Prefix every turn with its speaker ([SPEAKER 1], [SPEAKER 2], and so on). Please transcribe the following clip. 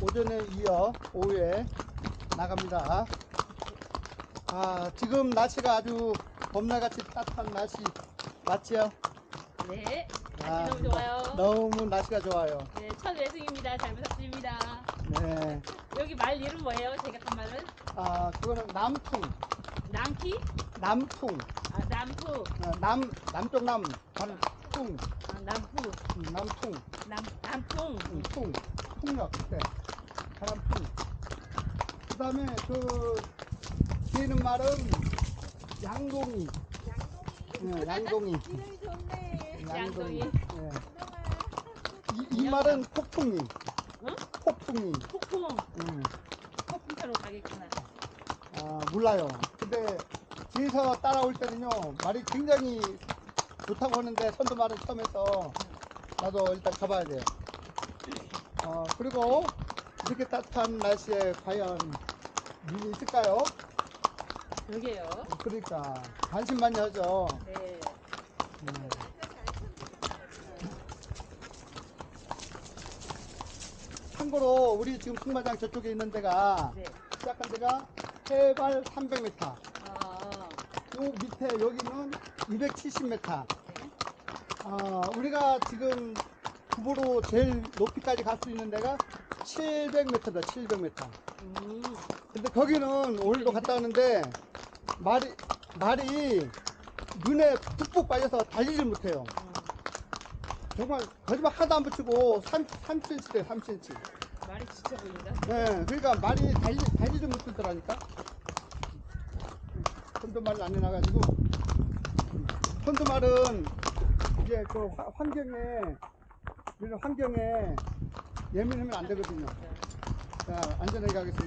[SPEAKER 1] 오전에 이어 오후에 나갑니다. 아, 지금 날씨가 아주 봄날같이 따뜻한 날씨 맞지요?
[SPEAKER 2] 네.
[SPEAKER 1] 아,
[SPEAKER 2] 날씨 너무 좋아요.
[SPEAKER 1] 너무 날씨가 좋아요.
[SPEAKER 2] 네, 첫 외승입니다. 잘 부탁드립니다.
[SPEAKER 1] 네.
[SPEAKER 2] 여기 말 이름 뭐예요? 제가 간 말은?
[SPEAKER 1] 아, 그거는 남풍,
[SPEAKER 2] 남키?
[SPEAKER 1] 남풍,
[SPEAKER 2] 아, 남푸.
[SPEAKER 1] 어, 남, 남쪽 남, 바로 풍,
[SPEAKER 2] 아, 남푸.
[SPEAKER 1] 음, 남풍,
[SPEAKER 2] 남, 남풍.
[SPEAKER 1] 음, 풍, 풍력. 바람풍. 그 다음에 그, 뒤에 있는 말은 양동이. 예, 양동이.
[SPEAKER 3] 이름이 좋네.
[SPEAKER 2] 양동이.
[SPEAKER 1] 예. 이, 이 말은 폭풍이.
[SPEAKER 2] 응?
[SPEAKER 1] 폭풍이.
[SPEAKER 2] 폭풍.
[SPEAKER 1] 음.
[SPEAKER 2] 폭풍차로 가겠구나.
[SPEAKER 1] 아, 몰라요. 근데 뒤에서 따라올 때는요, 말이 굉장히 좋다고 하는데, 선도 말은 처음 해서, 나도 일단 가봐야 돼요. 어, 그리고 이렇게 따뜻한 날씨에 과연 눈이 있을까요?
[SPEAKER 2] 여기에요.
[SPEAKER 1] 그러니까, 반신반의하죠.
[SPEAKER 2] 네.
[SPEAKER 1] 음. 참고로, 우리 지금 승마장 저쪽에 있는 데가,
[SPEAKER 2] 네.
[SPEAKER 1] 시작한 데가 해발 300m.
[SPEAKER 2] 아,
[SPEAKER 1] 요 밑에 여기는 270m.
[SPEAKER 2] 네.
[SPEAKER 1] 아, 우리가 지금 구보로 제일 높이까지 갈 수 있는 데가 700m다, 700m.
[SPEAKER 2] 음.
[SPEAKER 1] 근데 거기는 오늘도 갔다 왔는데 말이 말이 눈에 푹푹 빠져서 달리질 못해요.
[SPEAKER 2] 음.
[SPEAKER 1] 정말 거짓말 하나도 안 붙이고 3, 3cm 돼, 3cm.
[SPEAKER 2] 말이 지쳐 보인다.
[SPEAKER 1] 네, 그러니까 말이 달리, 달리질 못하더라니까. 선두말을 안 해놔가지고. 선두말은 이제 그 화- 환경에, 이런 환경에 예민하면 안 되거든요. 자, 안전하게 가겠습니다.